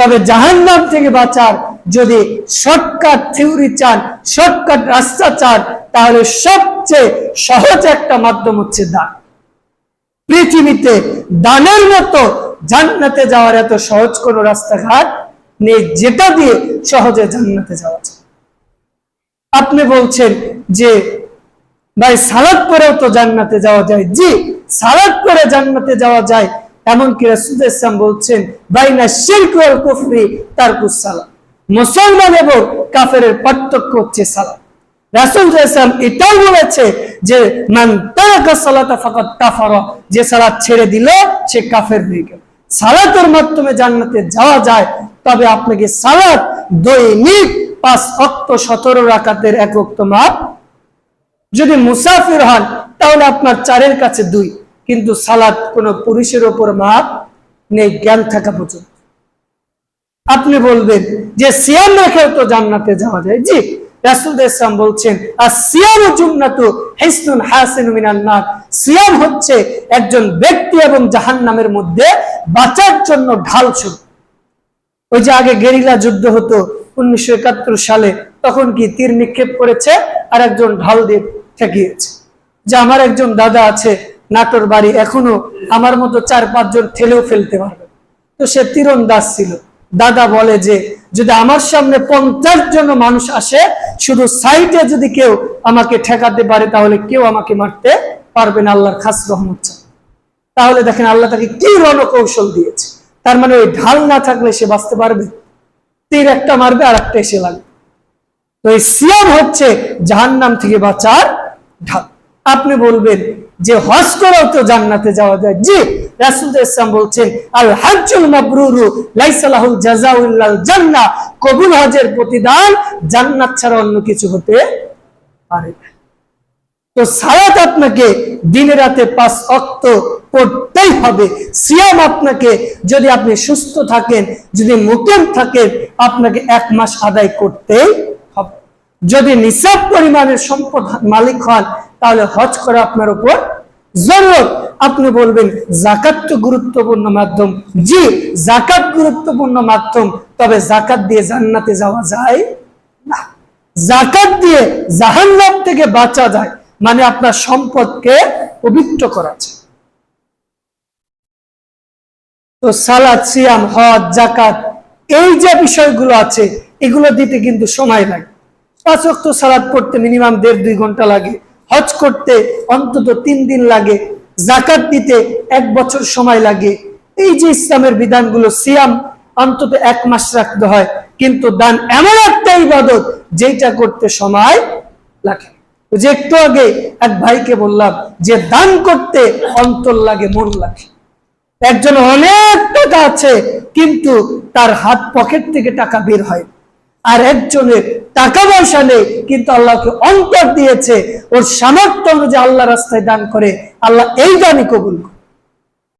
তবে জাহান্নাম থেকে বাঁচার যদি শর্টকাট থিওরি চান শর্টকাট রাস্তা চান, তাহলে সবচেয়ে সহজ একটা মাধ্যম হচ্ছে দান। পৃথিবীতে দানের মতো জান্নাতে যাওয়ার এত সহজ কোন রাস্তাঘাট নেই, যেটা দিয়ে সহজে জান্নাতে যাওয়া যায়। আপনি বলছেন যে, ভাই, সালাদ করেও তো জান্নাতে যাওয়া যায়। জি, সালাদ করে জান্নাতে যাওয়া যায়। এমনকি রাসূল ইসলাম বলছেন, বাইনা ওয়াল কুফরি তারকুস সালাত। মুসলমান এবং কাফেরের পার্থক্য হচ্ছে সালাত। রাসূল ইসলাম এটাও বলেছে যে, মান সালাতা কাফারা যে সালাত ছেড়ে দিল, সে কাফের হয়ে গেল। সালাতের মাধ্যমে জান্নাতে যাওয়া যায়, তবে আপনাকে সালাত দৈনিক পাঁচ অক্ত সতেরো রাকাতের এক অক্ত মাপ যদি মুসাফির হন, তাহলে আপনার চারের কাছে দুই। কিন্তু সালাত কোন পুরুষের ওপর মাপ নেই, জ্ঞান থাকা পর্যন্ত। আপনি বলবেন যে সিয়াম রেখেও তো জান্নাতে যাওয়া যায়। জি একজন ব্যক্তি এবং মধ্যে বাঁচার জন্য ঢাল ছিল ওই যে আগে গেরিলা যুদ্ধ হতো উনিশশো একাত্তর সালে, তখন কি তীর নিক্ষেপ করেছে? আর একজন ঢাল দিয়ে ঠেকিয়েছে। যে আমার একজন দাদা আছে নাটোর বাড়ি এখনও আমার মতো চার পাঁচজন ঠেলেও ফেলতে পারবে। তো সে তীরন্দাজ ছিল। দাদা বলে যে, যদি আমার সামনে পঞ্চাশ জন মানুষ আসে, শুধু সাইডে যদি কেউ আমাকে ঠেকাতে পারে, তাহলে কেউ আমাকে মারতে পারবে না, আল্লাহর খাস রহমত তাহলে দেখেন আল্লাহ তাকে কি রণকৌশল দিয়েছে। তার মানে ওই ঢাল না থাকলে সে বাঁচতে পারবে? তীর একটা মারবে আর একটা এসে লাগবে। তো এই সিয়াম হচ্ছে জাহান্নাম থেকে বাঁচার ঢাল। আপনি বলবেন যে হজ করেও তো জান্নাতে যাওয়া যায়। জি, রাসূল ইসলাম বলছেন, আল হাজ্জুল মাবরুরু লাইসা লাহুল জাযাউ ইল্লাল জান্নাহ। কবুল হজের প্রতিদান জান্নাত ছাড়া অন্য কিছু হতে পারে তো সালাত আপনাকে দিনে রাতে পাঁচ অক্ত পড়তেই হবে। সিয়াম আপনাকে যদি আপনি সুস্থ থাকেন, যদি মুকেম থাকেন, আপনাকে এক মাস আদায় করতেই হবে। যদি নিসাব পরিমাণের সম্পদ মালিক হন, তাহলে হজ করা আপনার উপর জরুরত। আপনি বলবেন জাকাত তো গুরুত্বপূর্ণ মাধ্যম। জি জাকাত গুরুত্বপূর্ণ মাধ্যম, তবে জাকাত দিয়ে জান্নাতে যাওয়া যায় না। জাকাত দিয়ে জাহান্নাম থেকে বাঁচা যায় মানে আপনার সম্পদকে পবিত্র করা যায়। তো সালাদ, সিয়াম, হজ জাকাত এই যে বিষয়গুলো আছে, এগুলো দিতে কিন্তু সময় লাগে। পাঁচ অক্ট সালাদ পড়তে মিনিমাম দেড় দুই ঘণ্টা লাগে। হজ করতে অন্তত তিন দিন লাগে, জাকাত দিতে এক বছর সময় লাগে। এই যে ইসলামের বিধানগুলো, সিয়াম অন্তত এক মাস রাখতে হয়, কিন্তু দান এমন একটা ইবাদত যেটা করতে সময় লাগে। যে একটু আগে এক ভাইকে বললাম যে, দান করতে অন্তর লাগে, মন লাগে। একজন অনেক টাকা আছে, কিন্তু তার হাত পকেট থেকে টাকা বের হয়। আর একজনের টাকা পয়সা নেই, কিন্তু আল্লাহকে অন্তর দিয়েছে। ওর সামর্থ্য অনুযায়ী আল্লাহ রাস্তায় দান করে। আল্লাহ এই দানই কবুল করে।